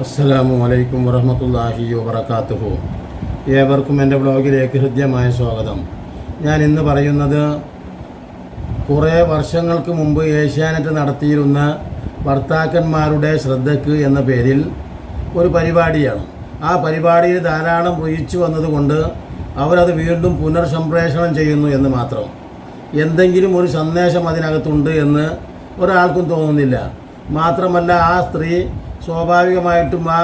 അസ്സലാമു അലൈക്കും വറഹമത്തല്ലാഹി വബർക്കാത്തുഹു ഏവർക്കും എന്റെ ബ്ലോഗിലേക്ക് ഹൃദ്യമായ സ്വാഗതം. ഞാൻ ഇന്ന് പറയുന്നത് കുറേ വർഷങ്ങൾക്ക് മുമ്പ് ഏഷ്യാനെറ്റ് നടത്തിയിരുന്ന ഭർത്താക്കന്മാരുടെ ശ്രദ്ധയ്ക്ക് എന്ന പേരിൽ ഒരു പരിപാടിയാണ്. ആ പരിപാടിയിൽ ധാരാളം ഒഴിച്ചു വന്നതുകൊണ്ട് അവരത് വീണ്ടും പുനർസംപ്രേഷണം ചെയ്യുന്നു എന്ന് മാത്രം. എന്തെങ്കിലും ഒരു സന്ദേശം അതിനകത്തുണ്ട് എന്ന് ഒരാൾക്കും തോന്നുന്നില്ല. മാത്രമല്ല ആ സ്ത്രീ സ്വാഭാവികമായിട്ടും ആ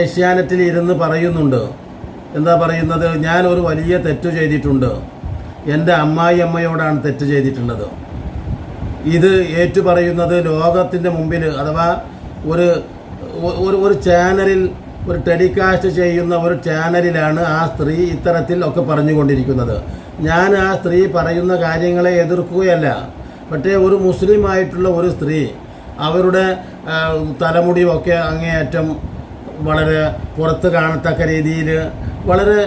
ഏഷ്യാനെറ്റിൽ ഇരുന്ന് പറയുന്നുണ്ട്. എന്താ പറയുന്നത്? ഞാൻ ഒരു വലിയ തെറ്റ് ചെയ്തിട്ടുണ്ട്. എന്റെ അമ്മായി അമ്മയോടാണ് തെറ്റ് ചെയ്തിട്ടുള്ളത്. ഇത് ഏറ്റുപറയുന്നത് ലോകത്തിന്റെ മുമ്പിൽ അഥവാ ഒരു ഒരു ചാനലിൽ ഒരു ടെലികാസ്റ്റ് ചെയ്യുന്ന ഒരു ചാനലിലാണ് ആ സ്ത്രീ ഇത്തരത്തിൽ ഒക്കെ പറഞ്ഞുകൊണ്ടിരിക്കുന്നത്. ഞാൻ ആ സ്ത്രീ പറയുന്ന കാര്യങ്ങളെ എതിർക്കുകയല്ല. പക്ഷേ ഒരു മുസ്ലിം ആയിട്ടുള്ള ഒരു സ്ത്രീ അവരുടെ തലമുടിയും തലമുടിയൊക്കെ അങ്ങേയറ്റം വളരെ പുറത്ത് കാണത്തക്ക രീതിയിൽ വളരെ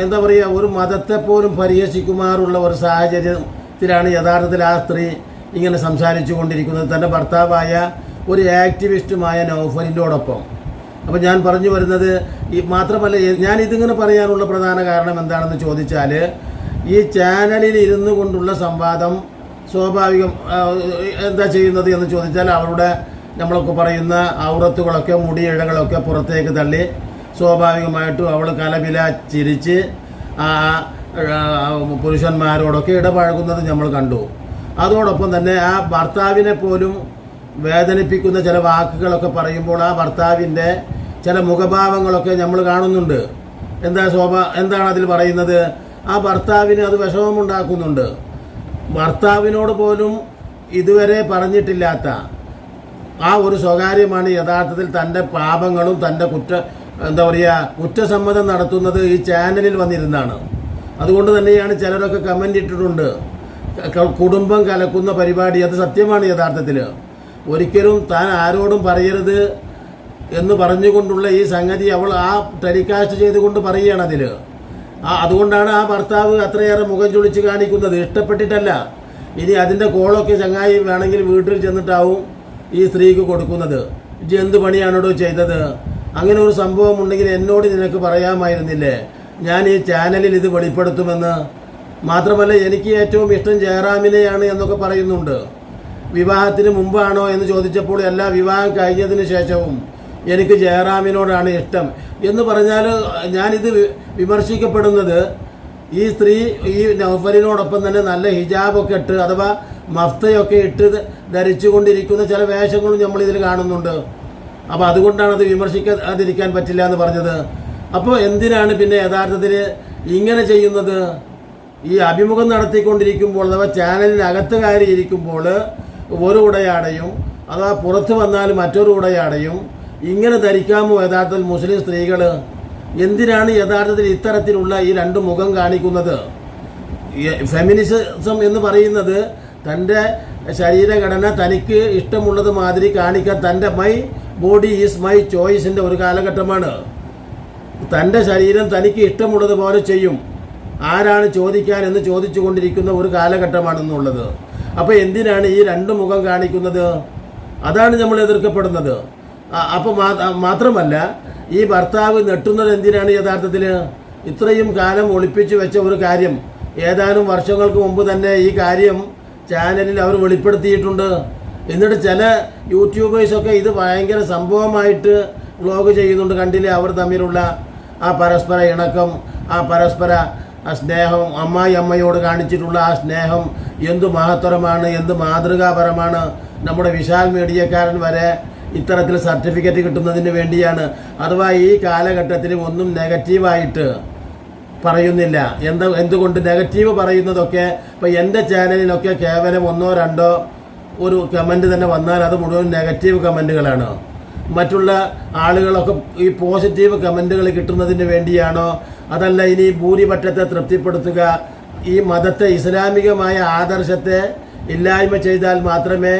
എന്താ പറയുക ഒരു മതത്തെ പോലും പരിഹസിക്കുമാറുള്ള ഒരു സാഹചര്യത്തിലാണ് യഥാർത്ഥത്തിൽ ആ സ്ത്രീ ഇങ്ങനെ സംസാരിച്ചു കൊണ്ടിരിക്കുന്നത്. തന്റെ ഭർത്താവായ ഒരു ആക്ടിവിസ്റ്റുമായ നൗഫലിന്റോടൊപ്പം അപ്പോൾ ഞാൻ പറഞ്ഞു വരുന്നത് ഈ മാത്രമല്ല ഞാൻ ഇതിങ്ങനെ പറയാനുള്ള പ്രധാന കാരണം എന്താണെന്ന് ചോദിച്ചാൽ ഈ ചാനലിൽ ഇരുന്നു കൊണ്ടുള്ള സംവാദം സ്വാഭാവികം എന്താ ചെയ്യുന്നത് എന്ന് ചോദിച്ചാൽ അവരുടെ നമ്മളൊക്കെ പറയുന്ന ഔറത്തുകളൊക്കെ മുടിയിഴകളൊക്കെ പുറത്തേക്ക് തള്ളി സ്വാഭാവികമായിട്ടും അവൾ കലവില ചിരിച്ച് പുരുഷന്മാരോടൊക്കെ ഇടപഴകുന്നത് നമ്മൾ കണ്ടു. അതോടൊപ്പം തന്നെ ആ ഭർത്താവിനെ പോലും വേദനിപ്പിക്കുന്ന ചില വാക്കുകളൊക്കെ പറയുമ്പോൾ ആ ഭർത്താവിന്റെ ചില മുഖഭാവങ്ങളൊക്കെ നമ്മൾ കാണുന്നുണ്ട്. എന്താ ശോഭ എന്താണ് അതിൽ പറയുന്നത്? ആ ഭർത്താവിന് അത് വിഷമമുണ്ടാക്കുന്നുണ്ട്. ഭർത്താവിനോട് പോലും ഇതുവരെ പറഞ്ഞിട്ടില്ലാത്ത ആ ഒരു സ്വകാര്യമാണ് യഥാർത്ഥത്തിൽ തന്റെ പാപങ്ങളും തന്റെ കുറ്റ എന്താ പറയുക കുറ്റസമ്മതം നടത്തുന്നത് ഈ ചാനലിൽ വന്നിരുന്നാണ് അതുകൊണ്ട് തന്നെയാണ് ചിലരൊക്കെ കമന്റ് ഇട്ടിട്ടുണ്ട്. കുടുംബം കലക്കുന്ന പരിപാടി അത് സത്യമാണ് യഥാർത്ഥത്തിൽ. ഒരിക്കലും താൻ ആരോടും പറയരുത് എന്ന് പറഞ്ഞുകൊണ്ടുള്ള ഈ സംഗതി അവൾ ആ ടെലികാസ്റ്റ് ചെയ്തുകൊണ്ട് പറയുകയാണ് അതിൽ ആ അതുകൊണ്ടാണ് ആ ഭർത്താവ് അത്രയേറെ മുഖം ചുളിച്ച് കാണിക്കുന്നത്. ഇഷ്ടപ്പെട്ടിട്ടല്ല. ഇനി അതിന്റെ കോളൊക്കെ ചങ്ങായി വേണമെങ്കിൽ വീട്ടിൽ ചെന്നിട്ടാവും ഈ സ്ത്രീക്ക് കൊടുക്കുന്നത്. ഇജ്ജ് എന്ത് പണിയാണോടോ ചെയ്തത്? അങ്ങനെ ഒരു സംഭവം ഉണ്ടെങ്കിൽ എന്നോട് നിനക്ക് പറയാമായിരുന്നില്ലേ? ഞാൻ ഈ ചാനലിൽ ഇത് വെളിപ്പെടുത്തുമെന്ന്. മാത്രമല്ല എനിക്ക് ഏറ്റവും ഇഷ്ടം ജയറാമിനെയാണ് എന്നൊക്കെ പറയുന്നുണ്ട്. വിവാഹത്തിന് മുമ്പാണോ എന്ന് ചോദിച്ചപ്പോൾ എല്ലാ വിവാഹം കഴിഞ്ഞതിന് ശേഷവും എനിക്ക് ജയറാമിനോടാണ് ഇഷ്ടം. എന്ന് പറഞ്ഞാൽ ഞാനിത് വിമർശിക്കപ്പെടുന്നത് ഈ സ്ത്രീ ഈ നൗഫലിനോടൊപ്പം തന്നെ നല്ല ഹിജാബൊക്കെ ഇട്ട് അഥവാ മഫ്തയൊക്കെ ഇട്ട് ധരിച്ചുകൊണ്ടിരിക്കുന്ന ചില വേഷങ്ങളും നമ്മൾ ഇതിൽ കാണുന്നുണ്ട്. അപ്പോൾ അതുകൊണ്ടാണ് അത് വിമർശിക്കാതിരിക്കാൻ പറ്റില്ല എന്ന് പറഞ്ഞത്. അപ്പോൾ എന്തിനാണ് പിന്നെ യഥാർത്ഥത്തിൽ ഇങ്ങനെ ചെയ്യുന്നത്? ഈ അഭിമുഖം നടത്തിക്കൊണ്ടിരിക്കുമ്പോൾ അഥവാ ചാനലിനകത്ത് കയറിയിരിക്കുമ്പോൾ ഒരു ഉടയാടയും അഥവാ പുറത്ത് വന്നാൽ മറ്റൊരു ഉടയാടയും ഇങ്ങനെ ധരിക്കാമോ യഥാർത്ഥത്തിൽ മുസ്ലിം സ്ത്രീകൾ എന്തിനാണ് യഥാർത്ഥത്തിൽ ഇത്തരത്തിലുള്ള ഈ രണ്ട് മുഖം കാണിക്കുന്നത്? ഫെമിനിസം എന്ന് പറയുന്നത് തന്റെ ശരീരഘടന തനിക്ക് ഇഷ്ടമുള്ളത് മാതിരി കാണിക്കാൻ തന്റെ മൈ ബോഡി ഈസ് മൈ ചോയ്സിന്റെ ഒരു കാലഘട്ടമാണ്. തന്റെ ശരീരം തനിക്ക് ഇഷ്ടമുള്ളതുപോലെ ചെയ്യും. ആരാണ് ചോദിക്കാൻ എന്ന് ചോദിച്ചു കൊണ്ടിരിക്കുന്ന ഒരു കാലഘട്ടമാണെന്നുള്ളത്. അപ്പോൾ എന്തിനാണ് ഈ രണ്ട് മുഖം കാണിക്കുന്നത്? അതാണ് നമ്മൾ എതിർക്കപ്പെടുന്നത്. അപ്പോൾ മാത്രമല്ല ഈ ഭർത്താവ് നെട്ടുന്നത് എന്തിനാണ് യഥാർത്ഥത്തിൽ ഇത്രയും കാലം ഒളിപ്പിച്ചു വെച്ച ഒരു കാര്യം. ഏതാനും വർഷങ്ങൾക്ക് മുമ്പ് തന്നെ ഈ കാര്യം ചാനലിൽ അവർ വെളിപ്പെടുത്തിയിട്ടുണ്ട്. എന്നിട്ട് ചില യൂട്യൂബേഴ്സൊക്കെ ഇത് ഭയങ്കര സംഭവമായിട്ട് വ്ലോഗ് ചെയ്യുന്നുണ്ട് കണ്ടില്ലേ അവർ തമ്മിലുള്ള? ആ പരസ്പര ഇണക്കം ആ പരസ്പര സ്നേഹം അമ്മായി അമ്മയോട് കാണിച്ചിട്ടുള്ള ആ സ്നേഹം എന്ത് മഹത്തരമാണ് എന്ത് മാതൃകാപരമാണ്. നമ്മുടെ വിശാൽ മീഡിയക്കാരൻ വരെ ഇത്തരത്തിൽ സർട്ടിഫിക്കറ്റ് കിട്ടുന്നതിന് വേണ്ടിയാണ്. അഥവാ ഈ കാലഘട്ടത്തിൽ ഒന്നും നെഗറ്റീവായിട്ട് പറയുന്നില്ല. എന്താ എന്തുകൊണ്ട് നെഗറ്റീവ് പറയുന്നതൊക്കെ ഇപ്പോൾ എന്റെ ചാനലിലൊക്കെ കേവലം ഒന്നോ രണ്ടോ ഒരു കമന്റ് തന്നെ വന്നാൽ അത് മുഴുവൻ നെഗറ്റീവ് കമന്റുകളാണ്. മറ്റുള്ള ആളുകളൊക്കെ ഈ പോസിറ്റീവ് കമന്റുകൾ കിട്ടുന്നതിന് വേണ്ടിയാണോ? അതല്ല ഇനി ഭൂരിപക്ഷത്തെ തൃപ്തിപ്പെടുത്തുക. ഈ മതത്തെ ഇസ്ലാമികമായ ആദർശത്തെ ഇല്ലായ്മ ചെയ്താൽ മാത്രമേ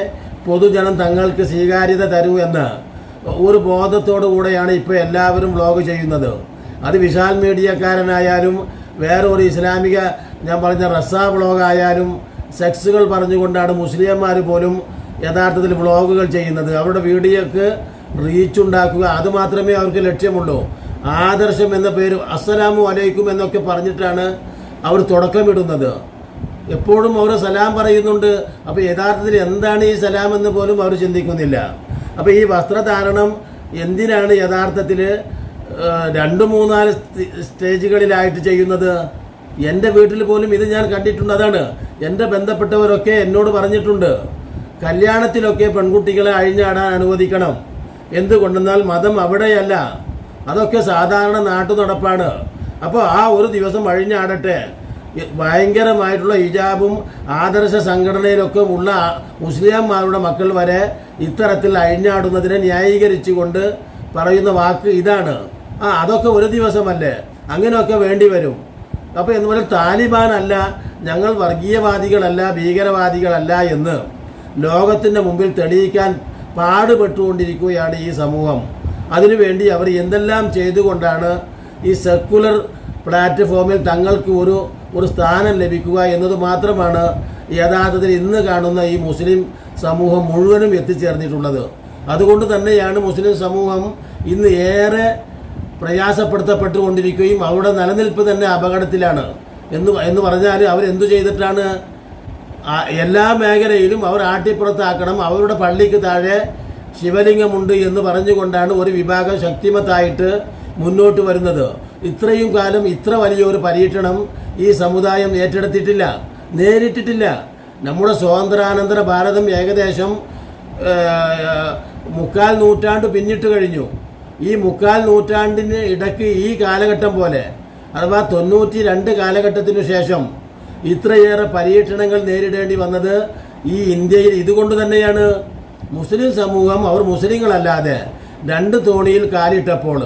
പൊതുജനം തങ്ങൾക്ക് സ്വീകാര്യത തരൂ എന്ന് ഒരു ബോധത്തോടു കൂടെയാണ് ഇപ്പോൾ എല്ലാവരും വ്ലോഗ് ചെയ്യുന്നത്. അത് വിശാൽ മീഡിയക്കാരനായാലും വേറൊരു ഇസ്ലാമിക ഞാൻ പറഞ്ഞ റസാ വ്ളോഗായാലും സെക്സുകൾ പറഞ്ഞുകൊണ്ടാണ് മുസ്ലിംമാർ പോലും യഥാർത്ഥത്തിൽ വ്ളോഗുകൾ ചെയ്യുന്നത്. അവരുടെ വീഡിയോക്ക് റീച്ച് ഉണ്ടാക്കുക അത് മാത്രമേ അവർക്ക് ലക്ഷ്യമുള്ളൂ. ആദർശം എന്ന പേര് അസ്സലാമു അലൈക്കും എന്നൊക്കെ പറഞ്ഞിട്ടാണ് അവർ തുടക്കമിടുന്നത്. എപ്പോഴും അവർ സലാം പറയുന്നുണ്ട്. അപ്പോൾ യഥാർത്ഥത്തിൽ എന്താണ് ഈ സലാം എന്ന് പോലും അവർ ചിന്തിക്കുന്നില്ല. അപ്പോൾ ഈ വസ്ത്രധാരണം എന്തിനാണ് യഥാർത്ഥത്തിൽ രണ്ട് മൂന്നാൽ സ്റ്റേ- സ്റ്റേജുകളിലായിട്ട് ചെയ്യുന്നത്? എന്റെ വീട്ടിൽ പോലും ഇത് ഞാൻ കണ്ടിട്ടുണ്ട്. അതാണ്. എന്റെ ബന്ധപ്പെട്ടവരൊക്കെ എന്നോട് പറഞ്ഞിട്ടുണ്ട്. കല്യാണത്തിലൊക്കെ പെൺകുട്ടികളെ അഴിഞ്ഞാടാൻ അനുവദിക്കണം. എന്തുകൊണ്ടെന്നാൽ മതം അവിടെയല്ല. അതൊക്കെ സാധാരണ നാട്ടു നടപ്പാണ് അപ്പോൾ ആ ഒരു ദിവസം അഴിഞ്ഞാടട്ടെ. ഭയങ്കരമായിട്ടുള്ള ഹിജാബും ആദർശ സംഘടനയിലൊക്കെ ഉള്ള മുസ്ലിംമാരുടെ മക്കൾ വരെ ഇത്തരത്തിൽ അഴിഞ്ഞാടുന്നതിനെ ന്യായീകരിച്ചുകൊണ്ട് പറയുന്ന വാക്ക് ഇതാണ്. ആ അതൊക്കെ ഒരു ദിവസമല്ലേ? അങ്ങനെയൊക്കെ വേണ്ടി വരും. അപ്പോൾ എന്ന് പറഞ്ഞാൽ താലിബാൻ അല്ല ഞങ്ങൾ വർഗീയവാദികളല്ല ഭീകരവാദികളല്ല എന്ന് ലോകത്തിന്റെ മുമ്പിൽ തെളിയിക്കാൻ പാടുപെട്ടുകൊണ്ടിരിക്കുകയാണ് ഈ സമൂഹം. അതിനുവേണ്ടി അവർ എന്തെല്ലാം ചെയ്തുകൊണ്ടാണ് ഈ സെക്കുലർ പ്ലാറ്റ്ഫോമിൽ തങ്ങൾക്ക് ഒരു ഒരു സ്ഥാനം ലഭിക്കുക എന്നത് മാത്രമാണ് യഥാർത്ഥത്തിൽ ഇന്ന് കാണുന്ന ഈ മുസ്ലിം സമൂഹം മുഴുവനും എത്തിച്ചേർന്നിട്ടുള്ളത്. അതുകൊണ്ട് തന്നെയാണ് മുസ്ലിം സമൂഹം ഇന്ന് ഏറെ പ്രയാസപ്പെടുത്തപ്പെട്ടുകൊണ്ടിരിക്കുകയും അവരുടെ നിലനിൽപ്പ് തന്നെ അപകടത്തിലാണ്. എന്ന് എന്ന് പറഞ്ഞാൽ അവരെന്തു ചെയ്തിട്ടാണ്? എല്ലാ മേഖലയിലും അവർ ആട്ടിപ്പുറത്താക്കണം അവരുടെ പള്ളിക്ക് താഴെ ശിവലിംഗമുണ്ട് എന്ന് പറഞ്ഞുകൊണ്ടാണ് ഒരു വിഭാഗം ശക്തിമത്തായിട്ട് മുന്നോട്ട് വരുന്നത്. ഇത്രയും കാലം ഇത്ര വലിയൊരു പരീക്ഷണം ഈ സമുദായം ഏറ്റെടുത്തിട്ടില്ല നേരിട്ടിട്ടില്ല. നമ്മുടെ സ്വാതന്ത്ര്യാനന്തര ഭാരതം ഏകദേശം മുക്കാൽ നൂറ്റാണ്ട് പിന്നിട്ട് കഴിഞ്ഞു. ഈ മുക്കാൽ നൂറ്റാണ്ടിന് ഇടയ്ക്ക് ഈ കാലഘട്ടം പോലെ അഥവാ തൊണ്ണൂറ്റി രണ്ട് കാലഘട്ടത്തിനു ശേഷം ഇത്രയേറെ പരീക്ഷണങ്ങൾ നേരിടേണ്ടി വന്നത് ഈ ഇന്ത്യയിൽ ഇതുകൊണ്ട് തന്നെയാണ്. മുസ്ലിം സമൂഹം അവർ മുസ്ലിങ്ങളല്ലാതെ രണ്ട് തോണിയിൽ കാലിട്ടപ്പോൾ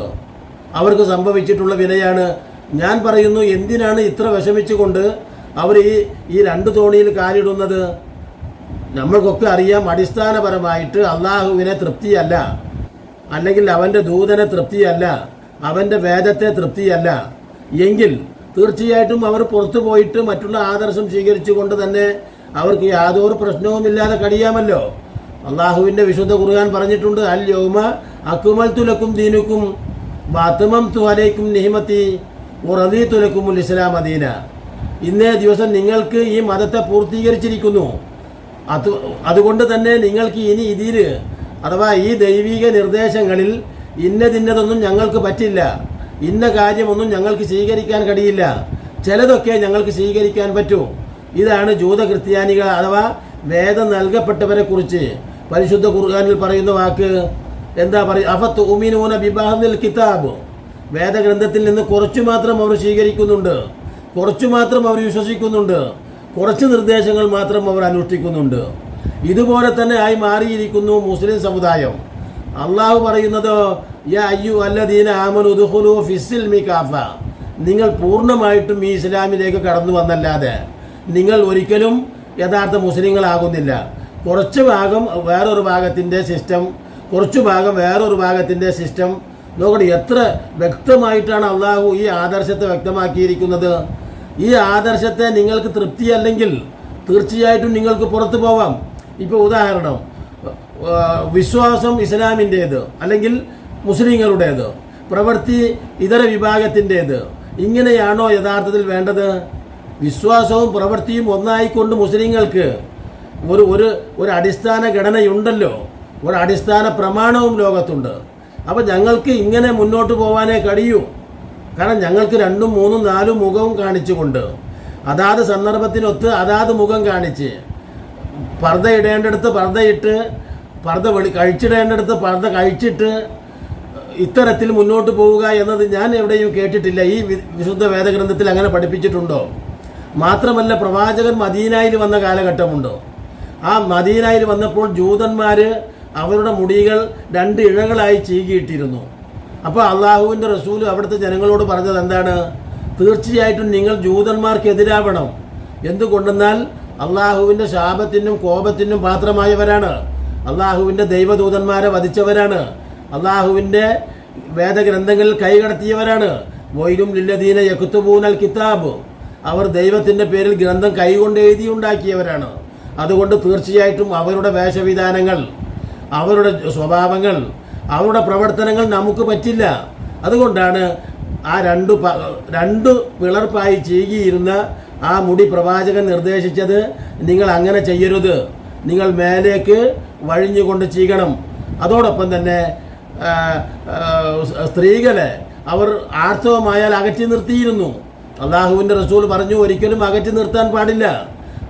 അവർക്ക് സംഭവിച്ചിട്ടുള്ള വിലയാണ്. ഞാൻ പറയുന്നു എന്തിനാണ് ഇത്ര വിഷമിച്ചുകൊണ്ട് അവർ ഈ ഈ രണ്ട് തോണിയിൽ കാലിടുന്നത്? നമ്മൾക്കൊക്കെ അറിയാം അടിസ്ഥാനപരമായിട്ട് അള്ളാഹുവിനെ തൃപ്തിയല്ല. അല്ലെങ്കിൽ അവന്റെ ദൂതനെ തൃപ്തിയല്ല. അവന്റെ വേദത്തെ തൃപ്തിയല്ല. എങ്കിൽ തീർച്ചയായിട്ടും അവർ പുറത്തു പോയിട്ട് മറ്റുള്ള ആദർശം സ്വീകരിച്ചുകൊണ്ട് തന്നെ അവർക്ക് യാതൊരു പ്രശ്നവുമില്ലാതെ കഴിയാമല്ലോ. അള്ളാഹുവിന്റെ വിശുദ്ധ ഖുർആൻ പറഞ്ഞിട്ടുണ്ട് അൽ യൗമ അക്കുമൽ തുലക്കും ദീനുക്കും വാത്തമം അലൈക്കും നിഹിമത്തി ഉറദീ തുലക്കുമുൽ ഇസ്ലാം അദീന. ഇന്നേ ദിവസം നിങ്ങൾക്ക് ഈ മതത്തെ പൂർത്തീകരിച്ചിരിക്കുന്നു. അത് അതുകൊണ്ട് തന്നെ നിങ്ങൾക്ക് ഇനി ഇതിൽ അഥവാ ഈ ദൈവിക നിർദ്ദേശങ്ങളിൽ ഇന്നതിന്നതൊന്നും ഞങ്ങൾക്ക് പറ്റില്ല. ഇന്ന കാര്യമൊന്നും ഞങ്ങൾക്ക് സ്വീകരിക്കാൻ കഴിയില്ല. ചിലതൊക്കെ ഞങ്ങൾക്ക് സ്വീകരിക്കാൻ പറ്റൂ. ഇതാണ് ജൂത ക്രിസ്ത്യാനികൾ അഥവാ വേദം നൽകപ്പെട്ടവരെ കുറിച്ച് പരിശുദ്ധ കുർഗാനിൽ പറയുന്ന വാക്ക്. എന്താ പറയുക അഫത്ത് ഉമിനൂന ബിബാഹിൽ കിതാബ്. വേദഗ്രന്ഥത്തിൽ നിന്ന് കുറച്ചു മാത്രം അവർ സ്വീകരിക്കുന്നുണ്ട്. കുറച്ചു മാത്രം അവർ വിശ്വസിക്കുന്നുണ്ട്. കുറച്ച് നിർദ്ദേശങ്ങൾ മാത്രം അവർ അനുഷ്ഠിക്കുന്നുണ്ട്. ഇതുപോലെ തന്നെ ആയി മാറിയിരിക്കുന്നു മുസ്ലിം സമുദായം. അള്ളാഹു പറയുന്നത് അയ്യു അല്ലദീന ആമനു ഫിസ്സിൽ മി കാഫ. നിങ്ങൾ പൂർണമായിട്ടും ഈ ഇസ്ലാമിലേക്ക് കടന്നു വന്നല്ലാതെ നിങ്ങൾ ഒരിക്കലും യഥാർത്ഥ മുസ്ലിങ്ങളാകുന്നില്ല. കുറച്ച് ഭാഗം വേറൊരു ഭാഗത്തിന്റെ സിസ്റ്റം കുറച്ചു ഭാഗം വേറൊരു ഭാഗത്തിന്റെ സിസ്റ്റം നോക്കട്ടെ എത്ര വ്യക്തമായിട്ടാണ് അള്ളാഹു ഈ ആദർശത്തെ വ്യക്തമാക്കിയിരിക്കുന്നത്? ഈ ആദർശത്തെ നിങ്ങൾക്ക് തൃപ്തിയല്ലെങ്കിൽ തീർച്ചയായിട്ടും നിങ്ങൾക്ക് പുറത്തു പോവാം. ഇപ്പോൾ ഉദാഹരണം വിശ്വാസം ഇസ്ലാമിന്റേത് അല്ലെങ്കിൽ മുസ്ലിങ്ങളുടേത് പ്രവൃത്തി ഇതര വിഭാഗത്തിന്റേത് ഇങ്ങനെയാണോ യഥാർത്ഥത്തിൽ വേണ്ടത്? വിശ്വാസവും പ്രവൃത്തിയും ഒന്നായിക്കൊണ്ട് മുസ്ലിങ്ങൾക്ക് ഒരു ഒരു ഒരു അടിസ്ഥാന ഘടനയുണ്ടല്ലോ. ഒരു അടിസ്ഥാന പ്രമാണവും ലോകത്തുണ്ട്. അപ്പോൾ ഞങ്ങൾക്ക് ഇങ്ങനെ മുന്നോട്ട് പോകാനേ കഴിയൂ. കാരണം ഞങ്ങൾക്ക് രണ്ടും മൂന്നും നാലും മുഖവും കാണിച്ചുകൊണ്ട് അതാത് സന്ദർഭത്തിനൊത്ത് അതാത് മുഖം കാണിച്ച് പർദ്ദ ഇടേണ്ടടുത്ത് പർദ്ദയിട്ട് പർദ്ദ വെളി കഴിച്ചിടേണ്ടടുത്ത് പർദ്ദ കഴിച്ചിട്ട് ഇത്തരത്തിൽ മുന്നോട്ട് പോവുക എന്നത് ഞാൻ എവിടെയും കേട്ടിട്ടില്ല. ഈ വിശുദ്ധ വേദഗ്രന്ഥത്തിൽ അങ്ങനെ പഠിപ്പിച്ചിട്ടുണ്ടോ? മാത്രമല്ല പ്രവാചകൻ മദീനായിൽ വന്ന കാലഘട്ടമുണ്ടോ. ആ മദീനായിൽ വന്നപ്പോൾ ജൂതന്മാർ അവരുടെ മുടികൾ രണ്ട് ഇഴകളായി ചീകിയിട്ടിരുന്നു. അപ്പോൾ അള്ളാഹുവിന്റെ റസൂൽ അവിടുത്തെ ജനങ്ങളോട് പറഞ്ഞത് എന്താണ്? തീർച്ചയായിട്ടും നിങ്ങൾ ജൂതന്മാർക്കെതിരാവണം. എന്തുകൊണ്ടെന്നാൽ അള്ളാഹുവിന്റെ ശാപത്തിനും കോപത്തിനും പാത്രമായവരാണ്. അള്ളാഹുവിന്റെ ദൈവദൂതന്മാരെ വധിച്ചവരാണ്. അള്ളാഹുവിന്റെ വേദഗ്രന്ഥങ്ങളിൽ കൈകടത്തിയവരാണ് വൈരും ലില്ലദീന യക്കുത്തുബൂനൽ കിതാബ്. അവർ ദൈവത്തിന്റെ പേരിൽ ഗ്രന്ഥം കൈകൊണ്ട് എഴുതിയുണ്ടാക്കിയവരാണ്. അതുകൊണ്ട് തീർച്ചയായിട്ടും അവരുടെ വേഷവിധാനങ്ങൾ അവരുടെ സ്വഭാവങ്ങൾ അവരുടെ പ്രവർത്തനങ്ങൾ നമുക്ക് പറ്റില്ല. അതുകൊണ്ടാണ് ആ രണ്ടു രണ്ട് പിളർപ്പായി ചീകിയിരുന്ന ആ മുടി പ്രവാചകൻ നിർദ്ദേശിച്ചത് നിങ്ങൾ അങ്ങനെ ചെയ്യരുത്. നിങ്ങൾ മേലേക്ക് വഴിഞ്ഞുകൊണ്ട് ചീകണം. അതോടൊപ്പം തന്നെ സ്ത്രീകളെ അവർ ആർത്തവമായാൽ അകറ്റി നിർത്തിയിരുന്നു. അള്ളാഹുവിന്റെ റസൂൽ പറഞ്ഞു ഒരിക്കലും അകറ്റി നിർത്താൻ പാടില്ല.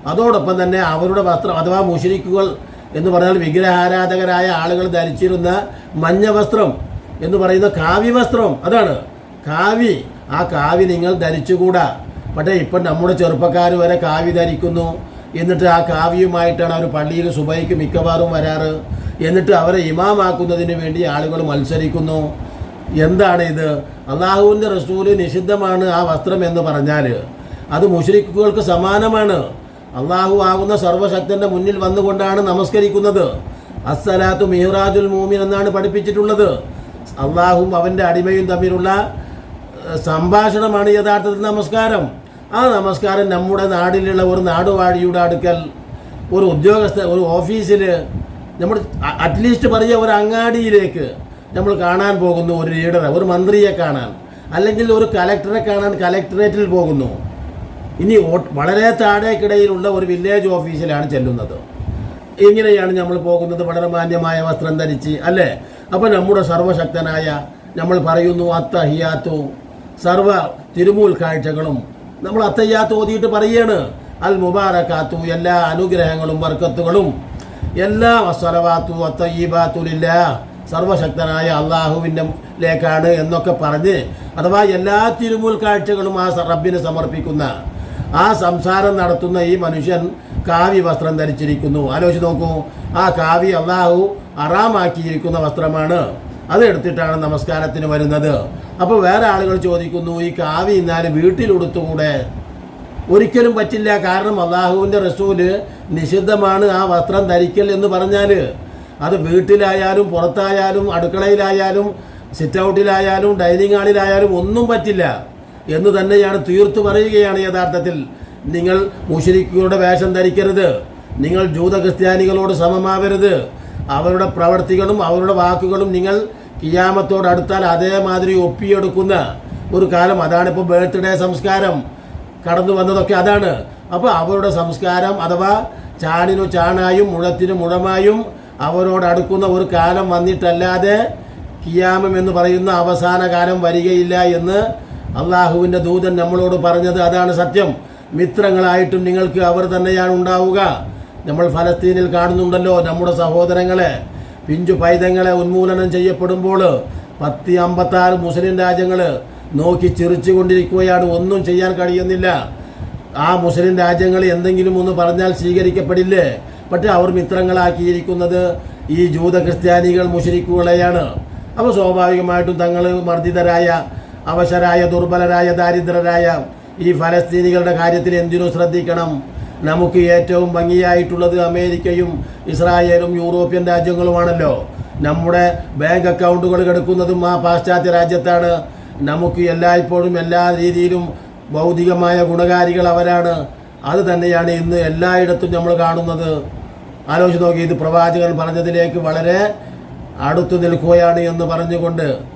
അതോടൊപ്പം തന്നെ അവരുടെ വസ്ത്രം അഥവാ മുഷരിക്കുകൾ എന്ന് പറഞ്ഞാൽ വിഗ്രഹാരാധകരായ ആളുകൾ ധരിച്ചിരുന്ന മഞ്ഞ വസ്ത്രം എന്ന് പറയുന്ന കാവ്യ വസ്ത്രം അതാണ്. കാവി ആ കാവി നിങ്ങൾ ധരിച്ചുകൂടാ. പക്ഷേ ഇപ്പം നമ്മുടെ ചെറുപ്പക്കാർ വരെ കാവി ധരിക്കുന്നു. എന്നിട്ട് ആ കാവ്യവുമായിട്ടാണ് അവർ പള്ളിയിൽ സുബൈക്ക് മിക്കവാറും വരാറ്. എന്നിട്ട് അവരെ ഇമാമാക്കുന്നതിന് വേണ്ടി ആളുകൾ മത്സരിക്കുന്നു. എന്താണ് ഇത്? അള്ളാഹുവിന്റെ റസൂൽ നിഷിദ്ധമാണ് ആ വസ്ത്രം എന്ന് പറഞ്ഞാൽ അത് മുഷരിക്കുകൾക്ക് സമാനമാണ്. അള്ളാഹു ആകുന്ന സർവശക്തന്റെ മുന്നിൽ വന്നുകൊണ്ടാണ് നമസ്കരിക്കുന്നത്. അസ്സലാത്തു മിഹ്റാജുൽ മൂമിൻ എന്നാണ് പഠിപ്പിച്ചിട്ടുള്ളത്. അള്ളാഹും അവന്റെ അടിമയും തമ്മിലുള്ള സംഭാഷണമാണ് യഥാർത്ഥത്തിൽ നമസ്കാരം. ആ നമസ്കാരം നമ്മുടെ നാടിലുള്ള ഒരു നാടുവാഴിയുടെ അടുക്കൽ ഒരു ഉദ്യോഗസ്ഥ ഒരു ഓഫീസിൽ നമ്മൾ അറ്റ്ലീസ്റ്റ് പറയുക ഒരു അങ്ങാടിയിലേക്ക് നമ്മൾ കാണാൻ പോകുന്നു ഒരു ലീഡറെ ഒരു മന്ത്രിയെ കാണാൻ. അല്ലെങ്കിൽ ഒരു കലക്ടറെ കാണാൻ കലക്ടറേറ്റിൽ പോകുന്നു. ഇനി വളരെ താഴേക്കിടയിലുള്ള ഒരു വില്ലേജ് ഓഫീസിലാണ് ചെല്ലുന്നത്. ഇങ്ങനെയാണ് നമ്മൾ പോകുന്നത്. വളരെ മാന്യമായ വസ്ത്രം ധരിച്ച് അല്ലേ? അപ്പോൾ നമ്മുടെ സർവശക്തനായ നമ്മൾ പറയുന്നു അത്തഹിയാത്തു. സർവ തിരുമൂൽ കാഴ്ചകളും നമ്മൾ അത്തയ്യാത്ത് ഓതിയിട്ട് പറയാണ്. അൽ മുബാറക്കാത്തു എല്ലാ അനുഗ്രഹങ്ങളും വർക്കത്തുകളും എല്ലാ വസ്വലവാത്തു അത്തയ്യബാത്തുലില്ല സർവശക്തനായ അള്ളാഹുവിന്റെ ലേക്കാണ് എന്നൊക്കെ പറഞ്ഞ് അഥവാ എല്ലാ തിരുമൂൽ കാഴ്ചകളും ആ റബ്ബിന് സമർപ്പിക്കുന്ന ആ സംസാരം നടത്തുന്ന ഈ മനുഷ്യൻ കാവ്യ വസ്ത്രം ധരിച്ചിരിക്കുന്നു. ആലോചിച്ച് നോക്കൂ. ആ കാവ്യ അള്ളാഹു അറാമാക്കിയിരിക്കുന്ന വസ്ത്രമാണ്. അതെടുത്തിട്ടാണ് നമസ്കാരത്തിന് വരുന്നത്. അപ്പോൾ വേറെ ആളുകൾ ചോദിക്കുന്നു ഈ കാവ്യ എന്നാൽ വീട്ടിലുടുത്തുകൂടെ? ഒരിക്കലും പറ്റില്ല. കാരണം അള്ളാഹുവിന്റെ റസൂൽ നിഷിദ്ധമാണ് ആ വസ്ത്രം ധരിക്കൽ എന്ന് പറഞ്ഞാൽ. അത് വീട്ടിലായാലും പുറത്തായാലും അടുക്കളയിലായാലും സിറ്റ് ഔട്ടിലായാലും ഡൈനിങ് ഹാളിലായാലും ഒന്നും പറ്റില്ല. എന്ന് തന്നെയാണ് തീർത്തു പറയുകയാണ് യഥാർത്ഥത്തിൽ. നിങ്ങൾ മുഷരിക്കുകളുടെ വേഷം ധരിക്കരുത്. നിങ്ങൾ ജൂത ക്രിസ്ത്യാനികളോട് സമമാവരുത്. അവരുടെ പ്രവർത്തികളും അവരുടെ വാക്കുകളും നിങ്ങൾ കിയാമത്തോട് അടുത്താൽ അതേമാതിരി ഒപ്പിയെടുക്കുന്ന ഒരു കാലം. അതാണ് ഇപ്പോൾ ബർത്ത്ഡേ സംസ്കാരം. കടന്നു വന്നതൊക്കെ അതാണ്. അപ്പോൾ അവരുടെ സംസ്കാരം അഥവാ ചാണിനു ചാണായും മുഴത്തിനു മുഴമായും അവരോടടുക്കുന്ന ഒരു കാലം വന്നിട്ടല്ലാതെ കിയാമം എന്ന് പറയുന്ന അവസാന കാലം വരികയില്ല എന്ന് അള്ളാഹുവിന്റെ ദൂതൻ നമ്മളോട് പറഞ്ഞത് അതാണ് സത്യം. മിത്രങ്ങളായിട്ടും നിങ്ങൾക്ക് അവർ തന്നെയാണ് ഉണ്ടാവുക. നമ്മൾ ഫലസ്തീനിൽ കാണുന്നുണ്ടല്ലോ നമ്മുടെ സഹോദരങ്ങളെ. പിഞ്ചു പൈതങ്ങളെ ഉന്മൂലനം ചെയ്യപ്പെടുമ്പോൾ പത്തി അമ്പത്താറ് മുസ്ലിം രാജ്യങ്ങൾ നോക്കി ചിറിച്ചു കൊണ്ടിരിക്കുകയാണ് ഒന്നും ചെയ്യാൻ കഴിയുന്നില്ല. ആ മുസ്ലിം രാജ്യങ്ങൾ എന്തെങ്കിലും ഒന്ന് പറഞ്ഞാൽ സ്വീകരിക്കപ്പെടില്ലേ? പക്ഷെ അവർ മിത്രങ്ങളാക്കിയിരിക്കുന്നത് ഈ ജൂത ക്രിസ്ത്യാനികൾ മുഷരിക്കുകളെയാണ്. അപ്പോൾ സ്വാഭാവികമായിട്ടും തങ്ങൾ മർദ്ദിതരായ അവശരായ ദുർബലരായ ദാരിദ്രരായ ഈ ഫലസ്തീനികളുടെ കാര്യത്തിൽ എന്തിനു ശ്രദ്ധിക്കണം? നമുക്ക് ഏറ്റവും ഭംഗിയായിട്ടുള്ളത് അമേരിക്കയും ഇസ്രായേലും യൂറോപ്യൻ രാജ്യങ്ങളുമാണല്ലോ. നമ്മുടെ ബാങ്ക് അക്കൗണ്ടുകൾ കെടുക്കുന്നതും ആ പാശ്ചാത്യ രാജ്യത്താണ്. നമുക്ക് എല്ലായ്പ്പോഴും എല്ലാ രീതിയിലും ഭൗതികമായ ഗുണകാരികൾ അവരാണ്. അത് തന്നെയാണ് ഇന്ന് എല്ലായിടത്തും നമ്മൾ കാണുന്നത്. ആലോചിച്ച് നോക്കി ഇത് പ്രവാചകൻ പറഞ്ഞതിലേക്ക് വളരെ അടുത്തു നിൽക്കുകയാണ് എന്ന് പറഞ്ഞുകൊണ്ട്